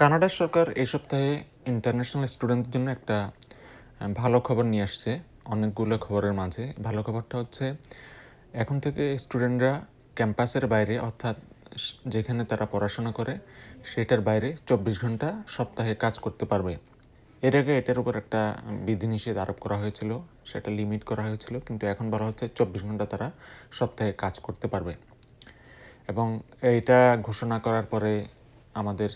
কানাডার সরকার এই সপ্তাহে ইন্টারন্যাশনাল স্টুডেন্টদের জন্য একটা ভালো খবর নিয়ে আসছে। অনেকগুলো খবরের মাঝে। ভালো খবরটা হচ্ছে, এখন থেকে স্টুডেন্টরা ক্যাম্পাসের বাইরে, অর্থাৎ যেখানে তারা পড়াশোনা করে, সেটার বাইরে চব্বিশ ঘণ্টা সপ্তাহে কাজ করতে পারবে। এর আগে এটার উপর একটা বিধিনিষেধ আরোপ করা হয়েছিল, সেটা লিমিট করা হয়েছিল, কিন্তু এখন বলা হচ্ছে চব্বিশ ঘণ্টা তারা সপ্তাহে কাজ করতে পারবে। এবং এইটা ঘোষণা করার পরে আমাদের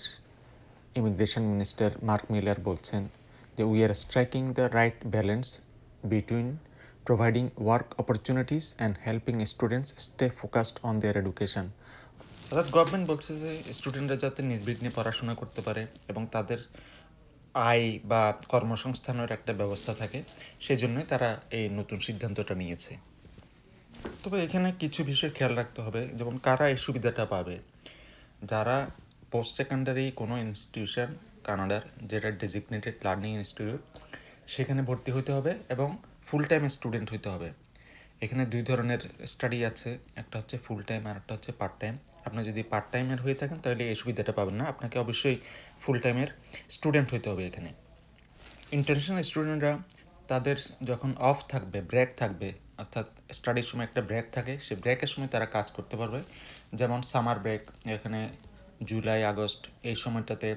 ইমিগ্রেশন মিনিস্টার মার্ক মিলার বলছেন যে we are striking the right balance between providing work opportunities and helping students stay focused on their education অর্থাৎ গভর্নমেন্ট বলছে যে স্টুডেন্টরা যাতে নির্বিঘ্নে পড়াশোনা করতে পারে এবং তাদের আয় বা কর্মসংস্থানের একটা ব্যবস্থা থাকে, সেজন্যই তারা এই নতুন সিদ্ধান্তটা নিয়েছে। তবে এখানে কিছু বিষয় খেয়াল রাখতে হবে, যেমন কারা এই সুবিধাটা পাবে? যারা পোস্ট সেকেন্ডারি কোনো ইনস্টিটিউশন কানাডার, যেটা ডেজিগনেটেড লার্নিং ইনস্টিটিউট সেখানে ভর্তি হতে হবে এবং ফুল টাইম স্টুডেন্ট হতে হবে। এখানে দুই ধরনের স্টাডি আছে, একটা হচ্ছে ফুল টাইম আর একটা হচ্ছে পার্ট টাইম আপনি যদি পার্ট টাইমের হয়ে থাকেন, তাহলে এই সুবিধাটা পাবেন না। আপনাকে অবশ্যই ফুল টাইমের স্টুডেন্ট হতে হবে এখানে। ইন্টারন্যাশনাল স্টুডেন্টরা তাদের যখন অফ থাকবে ব্রেক থাকবে, অর্থাৎ স্টাডির সময় একটা ব্রেক থাকে, সে ব্রেকের সময় তারা কাজ করতে পারবে। যেমন সামার ব্রেক এখানে জুলাই, আগস্ট এই সময়টাতে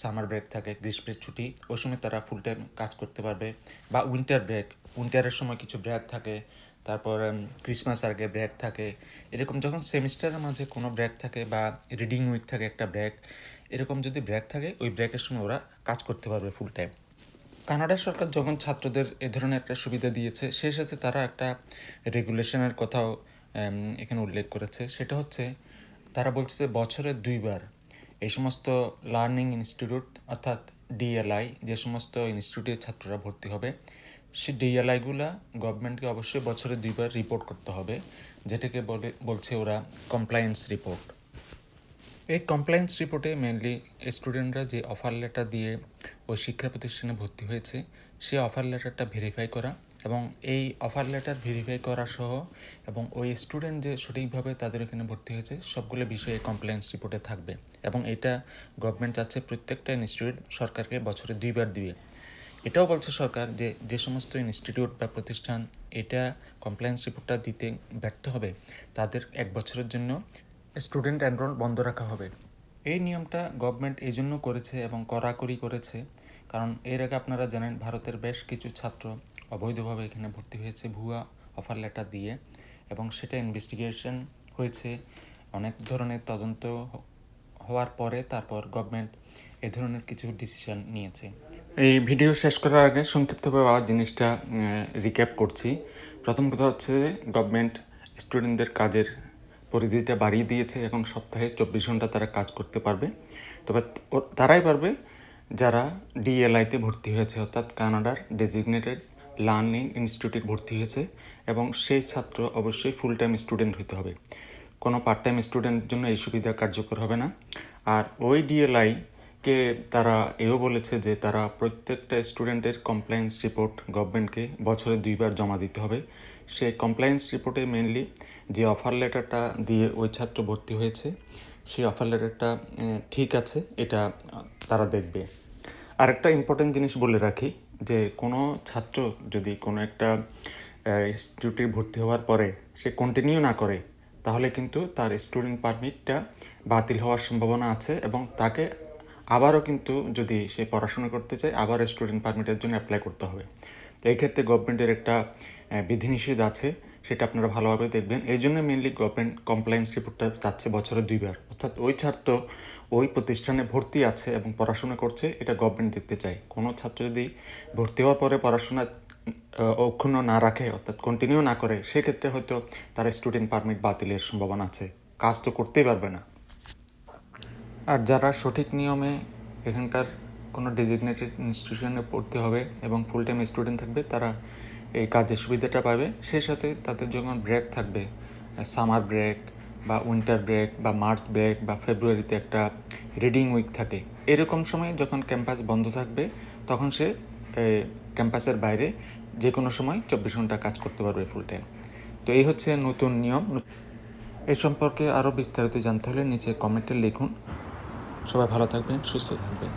সামার ব্রেক থাকে, গ্রীষ্মের ছুটি। ওই সময় তারা ফুল টাইম কাজ করতে পারবে বা উইন্টার ব্রেক উইন্টারের সময় কিছু ব্রেক থাকে, তারপর ক্রিসমাস আগে ব্রেক থাকে। এরকম যখন সেমিস্টারের মাঝে কোনো ব্রেক থাকে বা রিডিং উইক থাকে একটা ব্রেক এরকম যদি ব্রেক থাকে, ওই ব্রেকের সময় ওরা কাজ করতে পারবে ফুল টাইম কানাডা সরকার যখন ছাত্রদের এ ধরনের একটা সুবিধা দিয়েছে, সেই সাথে তারা একটা রেগুলেশনের কথাও এখানে উল্লেখ করেছে। সেটা হচ্ছে তারা বলছে বছরে দুইবার এই সমস্ত লার্নিং ইনস্টিটিউট অর্থাৎ ডিএলআই যে সমস্ত ইনস্টিটিউটের ছাত্ররা ভর্তি হবে, সে ডিএলআইগুলা গভর্নমেন্টকে অবশ্যই বছরে দুইবার রিপোর্ট করতে হবে, যেটাকে বলে, বলছে ওরা কমপ্লায়েন্স রিপোর্ট এই কমপ্লায়েন্স রিপোর্টে মেনলি স্টুডেন্টরা যে অফার লেটার দিয়ে ওই শিক্ষা প্রতিষ্ঠানে ভর্তি হয়েছে, সে অফার লেটারটা ভেরিফাই করা এবং এই অফার লেটার ভেরিফাই করা সহ এবং ওই স্টুডেন্ট যে সঠিকভাবে তাদের এখানে ভর্তি হয়েছে, সবগুলো বিষয়ে কমপ্লেন্স রিপোর্টে থাকবে এবং এটা গভর্নমেন্ট চাচ্ছে প্রত্যেকটা ইনস্টিটিউট সরকারকে বছরে দুইবার দিবে। এটাও বলছে সরকার যে যে সমস্ত ইনস্টিটিউট বা প্রতিষ্ঠান এটা কমপ্লায়েন্স রিপোর্টটা দিতে ব্যর্থ হবে, তাদের এক বছরের জন্য স্টুডেন্ট এনরোল বন্ধ রাখা হবে। এই নিয়মটা গভর্নমেন্ট এই জন্য করেছে এবং কড়াকড়ি করেছে, কারণ এর আগে আপনারা জানেন ভারতের বেশ কিছু ছাত্র অবৈধভাবে এখানে ভর্তি হয়েছে ভুয়া অফার লেটার দিয়ে এবং সেটা ইনভেস্টিগেশন হয়েছে। অনেক ধরনের তদন্ত হওয়ার পরে তারপর গভর্নমেন্ট এ ধরনের কিছু ডিসিশন নিয়েছে। এই ভিডিও শেষ করার আগে সংক্ষিপ্তভাবে আবার জিনিসটা রিক্যাপ করছি। প্রথম কথা হচ্ছে গভর্নমেন্ট স্টুডেন্টদের কাজের পরিধিটা বাড়িয়ে দিয়েছে। এখন সপ্তাহে চব্বিশ ঘণ্টা তারা কাজ করতে পারবে। তবে তারাই পারবে যারা ডিএলআইতে ভর্তি হয়েছে, অর্থাৎ কানাডার ডেজিগনেটেড লার্নিং ইনস্টিটিউটে ভর্তি হয়েছে এবং সেই ছাত্র অবশ্যই ফুল টাইম স্টুডেন্ট হতে হবে। কোনো পার্ট টাইম স্টুডেন্টের জন্য এই সুবিধা কার্যকর হবে না। আর ওই ডিএলআই কে তারা এও বলেছে যে তারা প্রত্যেকটা স্টুডেন্টের কমপ্লায়েন্স রিপোর্ট গভর্নমেন্টকে বছরে দুইবার জমা দিতে হবে। সেই কমপ্লায়েন্স রিপোর্টে মেনলি যে অফার লেটারটা দিয়ে ওই ছাত্র ভর্তি হয়েছে, সেই অফার লেটারটা ঠিক আছে, এটা তারা দেখবে। আরেকটা ইম্পর্টেন্ট জিনিস বলে রাখি যে কোনো ছাত্র যদি কোনো একটা ইনস্টিটিউটে ভর্তি হওয়ার পরে সে কন্টিনিউ না করে, তাহলে কিন্তু তার স্টুডেন্ট পারমিটটা বাতিল হওয়ার সম্ভাবনা আছে এবং তাকে আবারও কিন্তু যদি সে পড়াশোনা করতে চায়, আবার স্টুডেন্ট পারমিটের জন্য অ্যাপ্লাই করতে হবে। এই ক্ষেত্রে গভর্নমেন্টের একটা বিধিনিষেধ আছে, সেটা আপনারা ভালোভাবে দেখবেন। এই জন্য মেনলি গভর্নমেন্ট কমপ্লায়েন্স রিপোর্টটা চাচ্ছে বছরে দুইবার। অর্থাৎ ওই ছাত্র ওই প্রতিষ্ঠানে ভর্তি আছে এবং পড়াশোনা করছে, এটা গভর্নমেন্ট দেখতে চায়। কোনো ছাত্র যদি ভর্তি হওয়ার পরে পড়াশোনা অক্ষুণ্ণ না রাখে, অর্থাৎ কন্টিনিউ না করে, সেক্ষেত্রে হয়তো তার স্টুডেন্ট পারমিট বাতিলের সম্ভাবনা আছে। কাজ তো করতেই পারবে না। আর যারা সঠিক নিয়মে এখানকার কোনো ডেজিগনেটেড ইনস্টিটিউশনে পড়তে হবে এবং ফুল টাইম স্টুডেন্ট থাকবে, তারা এই কাজের সুবিধাটা পাবে। সেই সাথে তাদের যখন ব্রেক থাকবে সামার ব্রেক বা উইন্টার ব্রেক বা মার্চ ব্রেক বা ফেব্রুয়ারিতে একটা রিডিং উইক থাকে। এরকম সময় যখন ক্যাম্পাস বন্ধ থাকবে, তখন সে ক্যাম্পাসের বাইরে যে কোনো সময় চব্বিশ ঘণ্টা কাজ করতে পারবে ফুল টাইম তো এই হচ্ছে নতুন নিয়ম। এ সম্পর্কে আরও বিস্তারিত জানতে হলে নিচে কমেন্টে লিখুন। সবাই ভালো থাকবেন, সুস্থ থাকবেন।